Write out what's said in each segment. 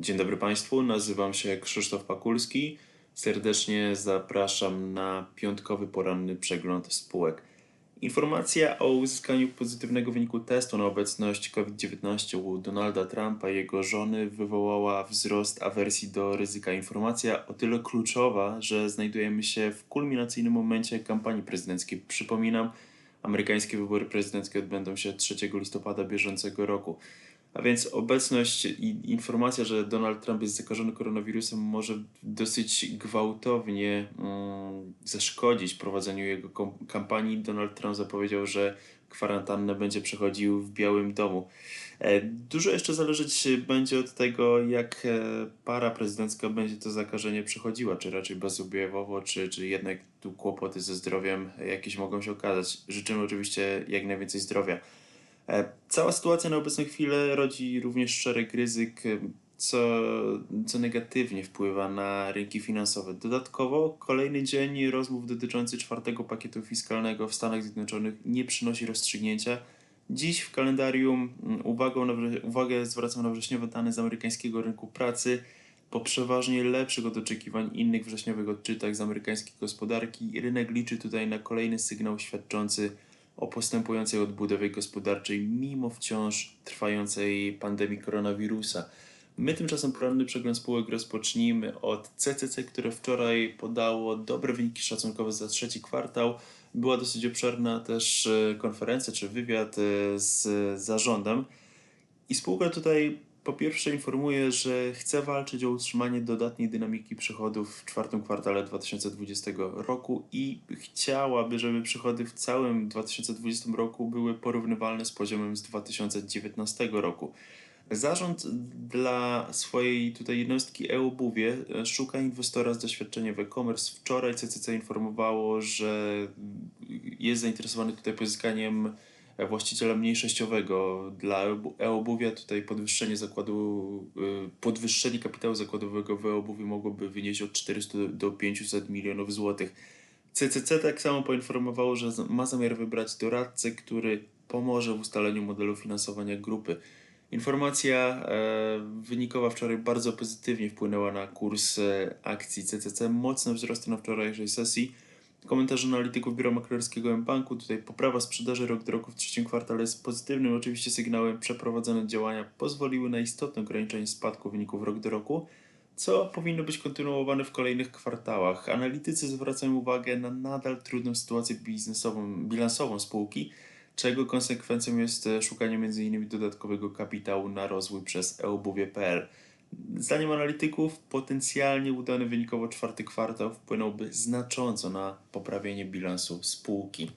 Dzień dobry Państwu, nazywam się Krzysztof Pakulski. Serdecznie zapraszam na piątkowy poranny przegląd spółek. Informacja o uzyskaniu pozytywnego wyniku testu na obecność COVID-19 u Donalda Trumpa i jego żony wywołała wzrost awersji do ryzyka. Informacja o tyle kluczowa, że znajdujemy się w kulminacyjnym momencie kampanii prezydenckiej. Przypominam, amerykańskie wybory prezydenckie odbędą się 3 listopada bieżącego roku. A więc obecność i informacja, że Donald Trump jest zakażony koronawirusem, może dosyć gwałtownie mm, zaszkodzić prowadzeniu jego kampanii. Donald Trump zapowiedział, że kwarantannę będzie przechodził w Białym Domu. E, Dużo jeszcze zależeć będzie od tego, jak e, para prezydencka będzie to zakażenie przechodziła, czy raczej bezobjawowo, czy, czy jednak tu kłopoty ze zdrowiem jakieś mogą się okazać. Życzymy oczywiście jak najwięcej zdrowia. E, Cała sytuacja na obecną chwilę rodzi również szereg ryzyk, e, co, co negatywnie wpływa na rynki finansowe. Dodatkowo kolejny dzień rozmów dotyczący czwartego pakietu fiskalnego w Stanach Zjednoczonych nie przynosi rozstrzygnięcia. Dziś w kalendarium mm, wrze- uwagę zwracam na wrześniowe dane z amerykańskiego rynku pracy. Po przeważnie lepszych od oczekiwań innych wrześniowych odczytach z amerykańskiej gospodarki, rynek liczy tutaj na kolejny sygnał świadczący o postępującej odbudowie gospodarczej mimo wciąż trwającej pandemii koronawirusa. My tymczasem poranny przegląd spółek rozpocznijmy od CCC, które wczoraj podało dobre wyniki szacunkowe za trzeci kwartał. Była dosyć obszerna też e, konferencja czy wywiad e, z zarządem. I spółka tutaj po pierwsze informuje, że chce walczyć o utrzymanie dodatniej dynamiki przychodów w czwartym kwartale 2020 roku i chciałaby, żeby przychody w całym 2020 roku były porównywalne z poziomem z 2019 roku. Zarząd dla swojej tutaj jednostki e-obuwie szuka inwestora z doświadczeniem w e-commerce. Wczoraj CCC informowało, że jest zainteresowany tutaj pozyskaniem właściciela mniejszościowego dla e-obu- e-obuwia. Tutaj podwyższenie zakładu, y, podwyższenie kapitału zakładowego w e-obuwiu mogłoby wynieść od 400 do 500 milionów złotych. CCC tak samo poinformowało, że ma zamiar wybrać doradcę, który pomoże w ustaleniu modelu finansowania grupy. Informacja e, wynikowa wczoraj bardzo pozytywnie wpłynęła na kurs e, akcji CCC. Mocne wzrosty na wczorajszej sesji. Komentarze analityków Biura Maklerskiego M-Banku. Tutaj poprawa sprzedaży rok do roku w trzecim kwartale jest pozytywnym oczywiście sygnałem. Przeprowadzone działania pozwoliły na istotne ograniczenie spadku wyników rok do roku, co powinno być kontynuowane w kolejnych kwartałach. Analitycy zwracają uwagę na nadal trudną sytuację biznesową, bilansową spółki, czego konsekwencją jest szukanie m.in. dodatkowego kapitału na rozwój przez eobuwie.pl. Zdaniem analityków potencjalnie udany wynikowo czwarty kwartał wpłynąłby znacząco na poprawienie bilansu spółki.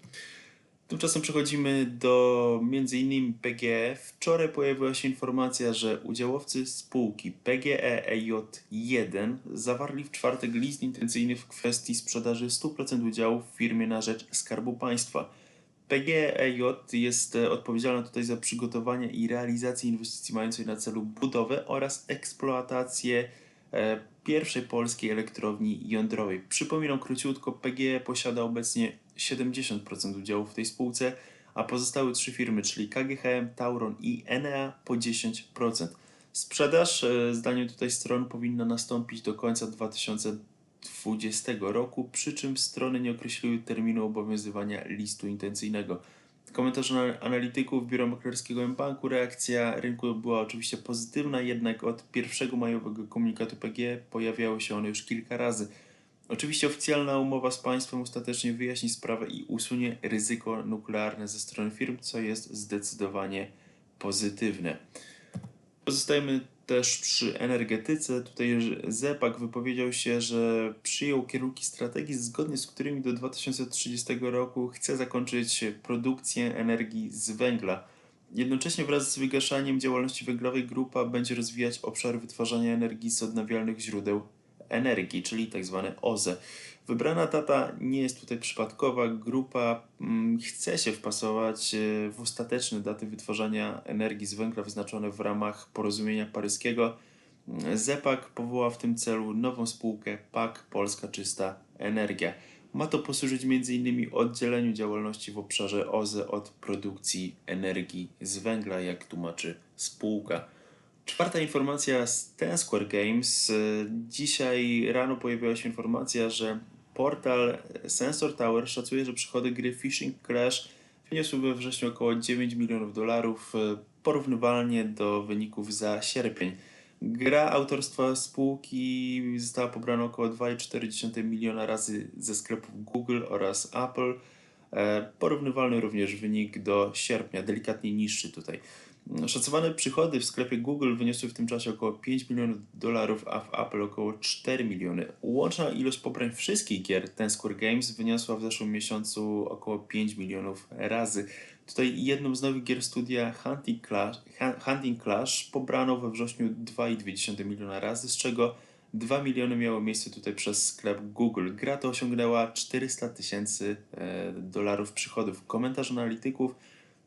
Tymczasem przechodzimy do m.in. PGE. Wczoraj pojawiła się informacja, że udziałowcy spółki PGE EJ1 zawarli w czwartek list intencyjny w kwestii sprzedaży 100% udziałów w firmie na rzecz Skarbu Państwa. PGEJ jest e, odpowiedzialna tutaj za przygotowanie i realizację inwestycji mającej na celu budowę oraz eksploatację e, pierwszej polskiej elektrowni jądrowej. Przypominam króciutko, PGE posiada obecnie 70% udziałów w tej spółce, a pozostałe trzy firmy, czyli KGHM, Tauron i Enea po 10%. Sprzedaż, e, zdaniem tutaj stron, powinna nastąpić do końca 2020 roku, przy czym strony nie określiły terminu obowiązywania listu intencyjnego. Komentarze na- analityków Biura Maklerskiego M-Banku reakcja rynku była oczywiście pozytywna, jednak od 1 majowego komunikatu PG pojawiały się one już kilka razy. Oczywiście oficjalna umowa z państwem ostatecznie wyjaśni sprawę i usunie ryzyko nuklearne ze strony firm, co jest zdecydowanie pozytywne. Pozostajemy też przy energetyce. Tutaj ZEPAK wypowiedział się, że przyjął kierunki strategii, zgodnie z którymi do 2030 roku chce zakończyć produkcję energii z węgla. Jednocześnie wraz z wygaszaniem działalności węglowej grupa będzie rozwijać obszar wytwarzania energii z odnawialnych źródeł energii, czyli tak zwane OZE. Wybrana data nie jest tutaj przypadkowa. Grupa mm, chce się wpasować e, w ostateczne daty wytwarzania energii z węgla wyznaczone w ramach porozumienia paryskiego. Mm, ZEPAK powoła w tym celu nową spółkę PAK Polska Czysta Energia. Ma to posłużyć m.in. oddzieleniu działalności w obszarze OZE od produkcji energii z węgla, jak tłumaczy spółka. Czwarta informacja z Ten Square Games. Y, Dzisiaj rano pojawiła się informacja, że portal Sensor Tower szacuje, że przychody gry Fishing Clash wyniosły we wrześniu około 9 milionów dolarów, y, porównywalnie do wyników za sierpień. Gra autorstwa spółki została pobrana około 2,4 miliona razy ze sklepów Google oraz Apple. E, Porównywalny również wynik do sierpnia, delikatnie niższy tutaj. Szacowane przychody w sklepie Google wyniosły w tym czasie około 5 milionów dolarów, a w Apple około 4 miliony. Łączna ilość pobrań wszystkich gier Ten Square Games wyniosła w zeszłym miesiącu około 5 milionów razy. Tutaj jedną z nowych gier studia Hunting Clash, Hun- Hunting Clash pobrano we wrześniu 2,2 miliona razy, z czego 2 miliony miało miejsce tutaj przez sklep Google. Gra to osiągnęła 400 tysięcy e, dolarów przychodów. Komentarz analityków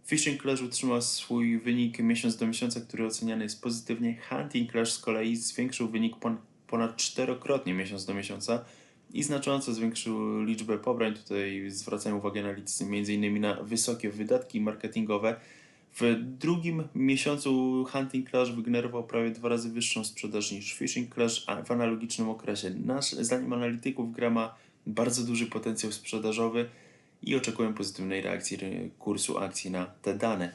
Fishing Clash utrzymał swój wynik miesiąc do miesiąca, który oceniany jest pozytywnie. Hunting Clash z kolei zwiększył wynik pon- ponad czterokrotnie miesiąc do miesiąca i znacząco zwiększył liczbę pobrań. Tutaj zwracają uwagę analitycy m.in. na wysokie wydatki marketingowe. W drugim miesiącu Hunting Clash wygenerował prawie dwa razy wyższą sprzedaż niż Fishing Clash, w analogicznym okresie. Nasz, zdaniem analityków gra ma bardzo duży potencjał sprzedażowy i oczekują pozytywnej reakcji kursu akcji na te dane.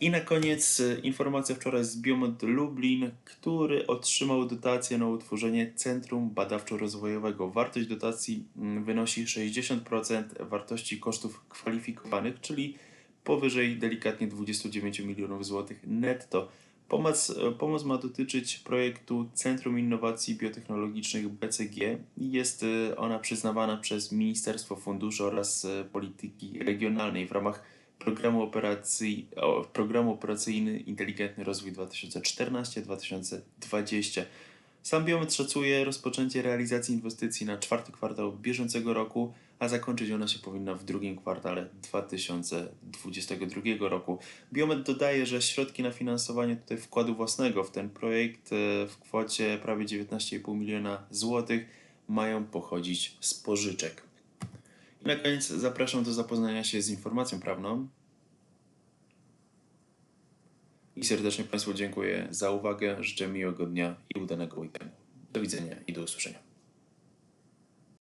I na koniec e, informacja wczoraj z Biomont Lublin, który otrzymał dotację na utworzenie Centrum Badawczo-Rozwojowego. Wartość dotacji mm, wynosi 60% wartości kosztów kwalifikowanych, czyli powyżej delikatnie 29 milionów złotych netto. Pomoc, pomoc ma dotyczyć projektu Centrum Innowacji Biotechnologicznych BCG i jest e, ona przyznawana przez Ministerstwo Funduszy oraz e, Polityki Regionalnej w ramach programu, operacji, programu operacyjny Inteligentny Rozwój 2014-2020. Sam Biomet szacuje rozpoczęcie realizacji inwestycji na czwarty kwartał bieżącego roku, a zakończyć ona się powinna w drugim kwartale 2022 roku. Biomet dodaje, że środki na finansowanie tutaj wkładu własnego w ten projekt e, w kwocie prawie 19,5 miliona złotych mają pochodzić z pożyczek. I na koniec zapraszam do zapoznania się z informacją prawną. I serdecznie Państwu dziękuję za uwagę. Życzę miłego dnia i udanego weekendu. Do widzenia i do usłyszenia.